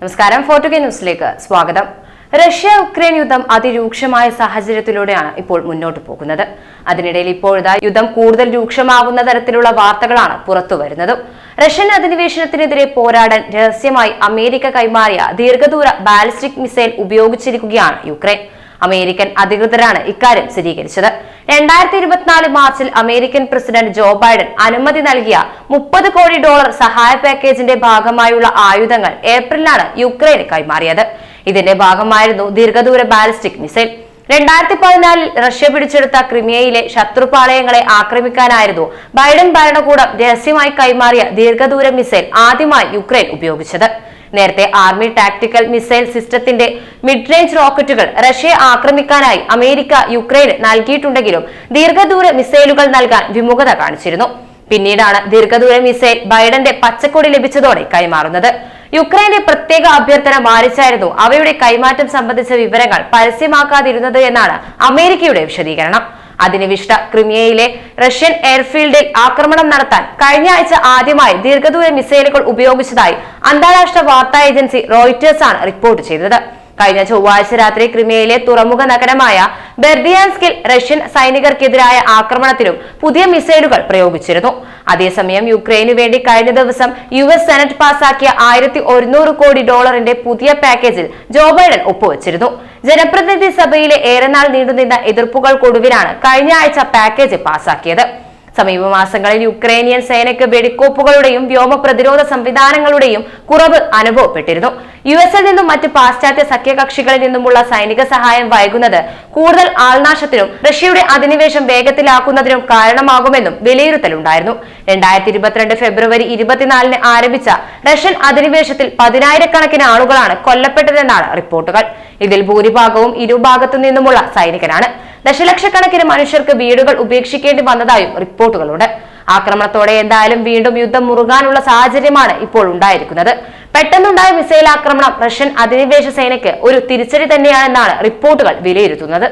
നമസ്കാരം. ഫോർട്ടുഗേ ന്യൂസിലേക്ക് സ്വാഗതം. റഷ്യ ഉക്രൈൻ യുദ്ധം അതിരൂക്ഷമായ സാഹചര്യത്തിലൂടെയാണ് ഇപ്പോൾ മുന്നോട്ട് പോകുന്നത്. അതിനിടയിൽ ഇപ്പോഴത്തെ യുദ്ധം കൂടുതൽ രൂക്ഷമാകുന്ന തരത്തിലുള്ള വാർത്തകളാണ് പുറത്തുവരുന്നത്. റഷ്യൻ അധിനിവേശനത്തിനെതിരെ പോരാടാൻ രഹസ്യമായി അമേരിക്ക കൈമാറിയ ദീർഘദൂര ബാലിസ്റ്റിക് മിസൈൽ ഉപയോഗിച്ചിരിക്കുകയാണ് യുക്രൈൻ. അമേരിക്കൻ അധികൃതരാണ് ഇക്കാര്യം സ്ഥിരീകരിച്ചത്. രണ്ടായിരത്തി ഇരുപത്തിനാല് മാർച്ചിൽ അമേരിക്കൻ പ്രസിഡന്റ് ജോ ബൈഡൻ അനുമതി നൽകിയ മുപ്പത് കോടി ഡോളർ സഹായ പാക്കേജിന്റെ ഭാഗമായുള്ള ആയുധങ്ങൾ ഏപ്രിലാണ് യുക്രൈന് കൈമാറിയത്. ഇതിന്റെ ഭാഗമായിരുന്നു ദീർഘദൂര ബാലിസ്റ്റിക് മിസൈൽ. രണ്ടായിരത്തി പതിനാലിൽ റഷ്യ പിടിച്ചെടുത്ത ക്രിമിയയിലെ ശത്രുപാളയങ്ങളെ ആക്രമിക്കാനായിരുന്നു ബൈഡൻ ഭരണകൂടം രഹസ്യമായി കൈമാറിയ ദീർഘദൂര മിസൈൽ ആദ്യമായി യുക്രൈൻ ഉപയോഗിച്ചത്. നേരത്തെ ആർമി ടാക്ടിക്കൽ മിസൈൽ സിസ്റ്റത്തിന്റെ മിഡ് റേഞ്ച് റോക്കറ്റുകൾ റഷ്യയെ ആക്രമിക്കാനായി അമേരിക്ക യുക്രൈന് നൽകിയിട്ടുണ്ടെങ്കിലും ദീർഘദൂര മിസൈലുകൾ നൽകാൻ വിമുഖത കാണിച്ചിരുന്നു. പിന്നീടാണ് ദീർഘദൂര മിസൈൽ ബൈഡന്റെ പച്ചക്കൊടി ലഭിച്ചതോടെ കൈമാറുന്നത്. യുക്രൈന്റെ പ്രത്യേക അഭ്യർത്ഥന മാനിച്ചായിരുന്നു അവയുടെ കൈമാറ്റം സംബന്ധിച്ച വിവരങ്ങൾ പരസ്യമാക്കാതിരുന്നത് എന്നാണ് അമേരിക്കയുടെ വിശദീകരണം. അധിനിവിഷ്ട ക്രിമിയയിലെ റഷ്യൻ എയർഫീൽഡിൽ ആക്രമണം നടത്താൻ കഴിഞ്ഞ ആഴ്ച ആദ്യമായി ദീർഘദൂര മിസൈലുകൾ ഉപയോഗിച്ചതായി അന്താരാഷ്ട്ര വാർത്താ ഏജൻസി റോയിറ്റേഴ്സ് ആണ് റിപ്പോർട്ട് ചെയ്തത്. കഴിഞ്ഞ ചൊവ്വാഴ്ച രാത്രി ക്രിമിയയിലെ തുറമുഖ നഗരമായ ബെർദിയാൻസ്കിൽ റഷ്യൻ സൈനികർക്കെതിരായ ആക്രമണത്തിലും പുതിയ മിസൈലുകൾ പ്രയോഗിച്ചിരുന്നു. അതേസമയം യുക്രൈനു വേണ്ടി കഴിഞ്ഞ ദിവസം യു എസ് സെനറ്റ് പാസാക്കിയ ആയിരത്തി ഒരുന്നൂറ് കോടി ഡോളറിന്റെ പുതിയ പാക്കേജിൽ ജോ ബൈഡൻ ഒപ്പുവച്ചിരുന്നു. ജനപ്രതിനിധി സഭയിലെ ഏറെ നാൾ നീണ്ടുനിന്ന എതിർപ്പുകൾക്കൊടുവിലാണ് കഴിഞ്ഞ ആഴ്ച പാക്കേജ് പാസാക്കിയത്. സമീപ മാസങ്ങളിൽ യുക്രൈനിയൻ സേനയ്ക്ക് വെടിക്കോപ്പുകളുടെയും വ്യോമ പ്രതിരോധ സംവിധാനങ്ങളുടെയും കുറവ് അനുഭവപ്പെട്ടിരുന്നു. യു എസിൽ നിന്നും മറ്റ് പാശ്ചാത്യ സഖ്യകക്ഷികളിൽ നിന്നുമുള്ള സൈനിക സഹായം വൈകുന്നത് കൂടുതൽ ആൾനാശത്തിനും റഷ്യയുടെ അധിനിവേശം വേഗത്തിലാക്കുന്നതിനും കാരണമാകുമെന്നും വിലയിരുത്തലുണ്ടായിരുന്നു. രണ്ടായിരത്തി ഇരുപത്തിരണ്ട് ഫെബ്രുവരി ഇരുപത്തിനാലിന് ആരംഭിച്ച റഷ്യൻ അധിനിവേശത്തിൽ പതിനായിരക്കണക്കിന് ആളുകളാണ് കൊല്ലപ്പെട്ടതെന്നാണ് റിപ്പോർട്ടുകൾ. ഇതിൽ ഭൂരിഭാഗവും ഇരുഭാഗത്തു നിന്നുമുള്ള സൈനികരാണ് ദശലക്ഷക്കണക്കിന് മനുഷ്യർക്ക് വീടുകൾ ഉപേക്ഷിക്കേണ്ടി വന്നതായും റിപ്പോർട്ടുകളുണ്ട്. ആക്രമണത്തോടെ എന്തായാലും വീണ്ടും യുദ്ധം മുറുകാനുള്ള സാഹചര്യമാണ് ഇപ്പോൾ ഉണ്ടായിരിക്കുന്നത്. പെട്ടെന്നുണ്ടായ മിസൈൽ ആക്രമണം റഷ്യൻ അധിനിവേശ സേനയ്ക്ക് ഒരു തിരിച്ചടി തന്നെയാണെന്നാണ് റിപ്പോർട്ടുകൾ വിലയിരുത്തുന്നത്.